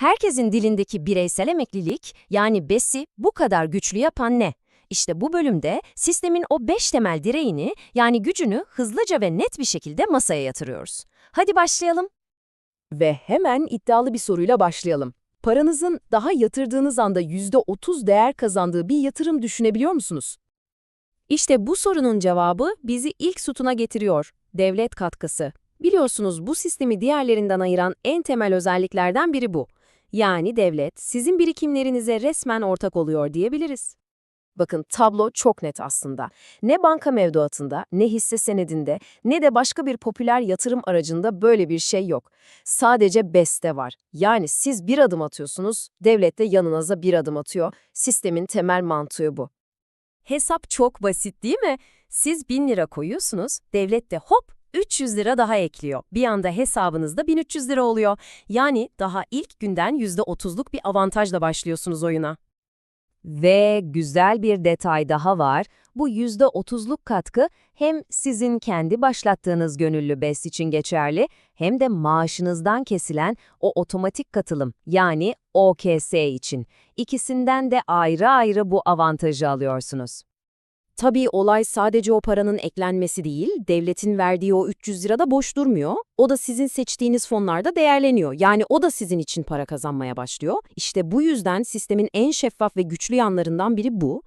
Herkesin dilindeki bireysel emeklilik yani BES'i bu kadar güçlü yapan ne? İşte bu bölümde sistemin o beş temel direğini yani gücünü hızlıca ve net bir şekilde masaya yatırıyoruz. Hadi başlayalım. Ve hemen iddialı bir soruyla başlayalım. Paranızın daha yatırdığınız anda %30 değer kazandığı bir yatırım düşünebiliyor musunuz? İşte bu sorunun cevabı bizi ilk sütuna getiriyor. Devlet katkısı. Biliyorsunuz bu sistemi diğerlerinden ayıran en temel özelliklerden biri bu. Yani devlet sizin birikimlerinize resmen ortak oluyor diyebiliriz. Bakın tablo çok net aslında. Ne banka mevduatında, ne hisse senedinde, ne de başka bir popüler yatırım aracında böyle bir şey yok. Sadece BES'te var. Yani siz bir adım atıyorsunuz, devlet de yanınıza bir adım atıyor. Sistemin temel mantığı bu. Hesap çok basit değil mi? Siz 1000 lira koyuyorsunuz, devlet de hop 300 lira daha ekliyor. Bir anda hesabınızda 1300 lira oluyor. Yani daha ilk günden %30'luk bir avantajla başlıyorsunuz oyuna. Ve güzel bir detay daha var. Bu %30'luk katkı hem sizin kendi başlattığınız gönüllü BES için geçerli hem de maaşınızdan kesilen o otomatik katılım yani OKS için. İkisinden de ayrı ayrı bu avantajı alıyorsunuz. Tabii olay sadece o paranın eklenmesi değil, devletin verdiği o 300 lira da boş durmuyor. O da sizin seçtiğiniz fonlarda değerleniyor. Yani o da sizin için para kazanmaya başlıyor. İşte bu yüzden sistemin en şeffaf ve güçlü yanlarından biri bu.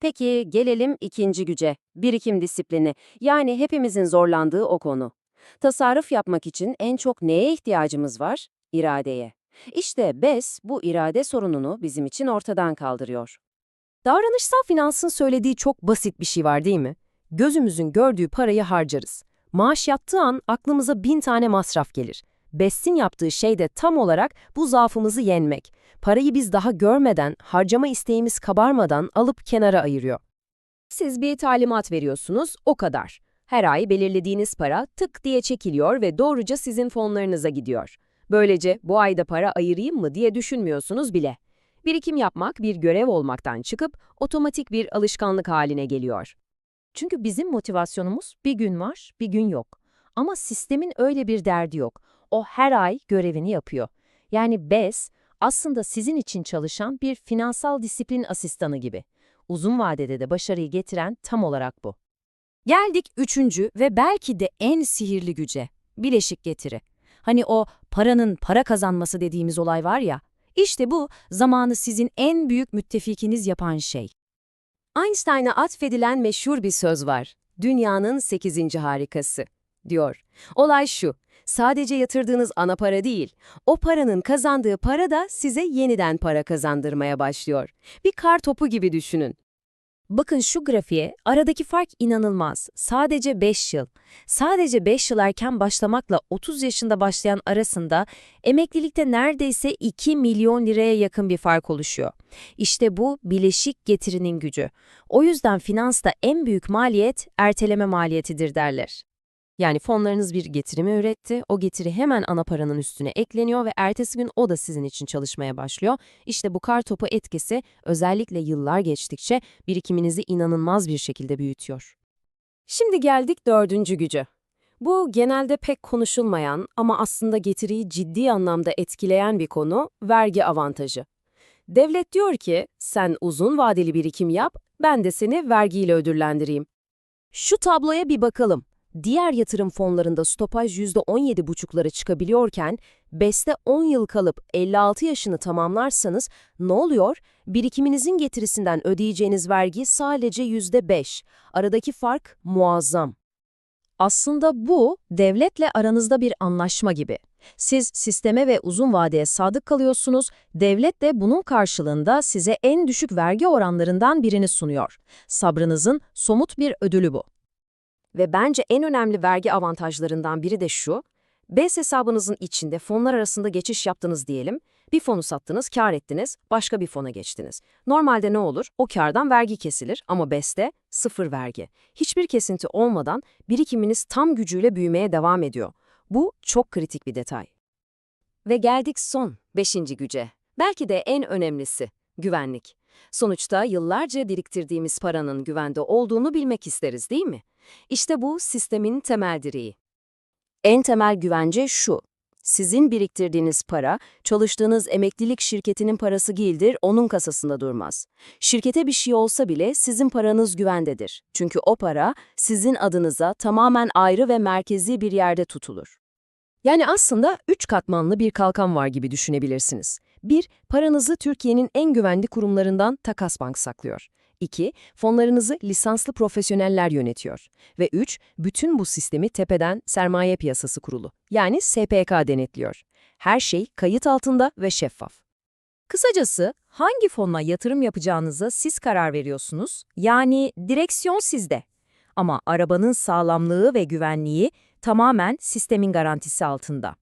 Peki gelelim ikinci güce, birikim disiplini. Yani hepimizin zorlandığı o konu. Tasarruf yapmak için en çok neye ihtiyacımız var? İradeye. İşte BES bu irade sorununu bizim için ortadan kaldırıyor. Davranışsal finansın söylediği çok basit bir şey var değil mi? Gözümüzün gördüğü parayı harcarız. Maaş yattığı an aklımıza bin tane masraf gelir. BES'in yaptığı şey de tam olarak bu zaafımızı yenmek. Parayı biz daha görmeden, harcama isteğimiz kabarmadan alıp kenara ayırıyor. Siz bir talimat veriyorsunuz, o kadar. Her ay belirlediğiniz para tık diye çekiliyor ve doğruca sizin fonlarınıza gidiyor. Böylece bu ayda para ayırayım mı diye düşünmüyorsunuz bile. Birikim yapmak bir görev olmaktan çıkıp otomatik bir alışkanlık haline geliyor. Çünkü bizim motivasyonumuz bir gün var, bir gün yok. Ama sistemin öyle bir derdi yok. O her ay görevini yapıyor. Yani BES aslında sizin için çalışan bir finansal disiplin asistanı gibi. Uzun vadede de başarıyı getiren tam olarak bu. Geldik üçüncü ve belki de en sihirli güce, bileşik getiri. Hani o paranın para kazanması dediğimiz olay var ya, işte bu zamanı sizin en büyük müttefikiniz yapan şey. Einstein'a atfedilen meşhur bir söz var. Dünyanın sekizinci harikası, diyor. Olay şu, sadece yatırdığınız ana para değil, o paranın kazandığı para da size yeniden para kazandırmaya başlıyor. Bir kar topu gibi düşünün. Bakın şu grafiğe, aradaki fark inanılmaz. Sadece 5 yıl. Sadece 5 yıl erken başlamakla 30 yaşında başlayan arasında emeklilikte neredeyse 2 milyon liraya yakın bir fark oluşuyor. İşte bu bileşik getirinin gücü. O yüzden finansta en büyük maliyet erteleme maliyetidir derler. Yani fonlarınız bir getirimi üretti, o getiri hemen ana paranın üstüne ekleniyor ve ertesi gün o da sizin için çalışmaya başlıyor. İşte bu kar topu etkisi özellikle yıllar geçtikçe birikiminizi inanılmaz bir şekilde büyütüyor. Şimdi geldik dördüncü gücü. Bu genelde pek konuşulmayan ama aslında getiriyi ciddi anlamda etkileyen bir konu, vergi avantajı. Devlet diyor ki, sen uzun vadeli birikim yap, ben de seni vergiyle ödüllendireyim. Şu tabloya bir bakalım. Diğer yatırım fonlarında stopaj %17,5'lara çıkabiliyorken, BES'te 10 yıl kalıp 56 yaşını tamamlarsanız ne oluyor? Birikiminizin getirisinden ödeyeceğiniz vergi sadece %5. Aradaki fark muazzam. Aslında bu, devletle aranızda bir anlaşma gibi. Siz sisteme ve uzun vadeye sadık kalıyorsunuz, devlet de bunun karşılığında size en düşük vergi oranlarından birini sunuyor. Sabrınızın somut bir ödülü bu. Ve bence en önemli vergi avantajlarından biri de şu, BES hesabınızın içinde fonlar arasında geçiş yaptınız diyelim, bir fonu sattınız, kar ettiniz, başka bir fona geçtiniz. Normalde ne olur? O kardan vergi kesilir ama BES'te sıfır vergi. Hiçbir kesinti olmadan birikiminiz tam gücüyle büyümeye devam ediyor. Bu çok kritik bir detay. Ve geldik son, beşinci güce. Belki de en önemlisi, güvenlik. Sonuçta yıllarca biriktirdiğimiz paranın güvende olduğunu bilmek isteriz değil mi? İşte bu sistemin temel direği. En temel güvence şu. Sizin biriktirdiğiniz para, çalıştığınız emeklilik şirketinin parası değildir, onun kasasında durmaz. Şirkete bir şey olsa bile sizin paranız güvendedir. Çünkü o para sizin adınıza tamamen ayrı ve merkezi bir yerde tutulur. Yani aslında üç katmanlı bir kalkan var gibi düşünebilirsiniz. 1. Paranızı Türkiye'nin en güvenli kurumlarından Takas Bank saklıyor. 2. Fonlarınızı lisanslı profesyoneller yönetiyor. Ve 3. Bütün bu sistemi tepeden Sermaye Piyasası Kurulu, yani SPK denetliyor. Her şey kayıt altında ve şeffaf. Kısacası hangi fonla yatırım yapacağınıza siz karar veriyorsunuz, yani direksiyon sizde. Ama arabanın sağlamlığı ve güvenliği tamamen sistemin garantisi altında.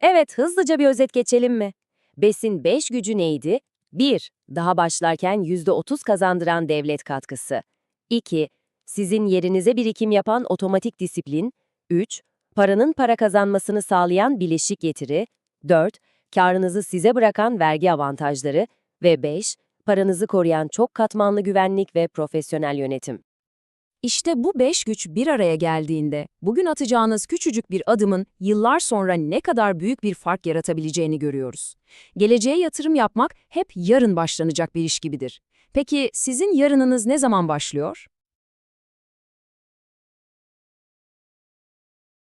Evet, hızlıca bir özet geçelim mi? BES'in 5 gücü neydi? 1. Daha başlarken %30 kazandıran devlet katkısı. 2. Sizin yerinize birikim yapan otomatik disiplin. 3. Paranın para kazanmasını sağlayan bileşik getiri. 4. Karınızı size bırakan vergi avantajları. Ve 5. Paranızı koruyan çok katmanlı güvenlik ve profesyonel yönetim. İşte bu beş güç bir araya geldiğinde, bugün atacağınız küçücük bir adımın yıllar sonra ne kadar büyük bir fark yaratabileceğini görüyoruz. Geleceğe yatırım yapmak hep yarın başlanacak bir iş gibidir. Peki sizin yarınınız ne zaman başlıyor?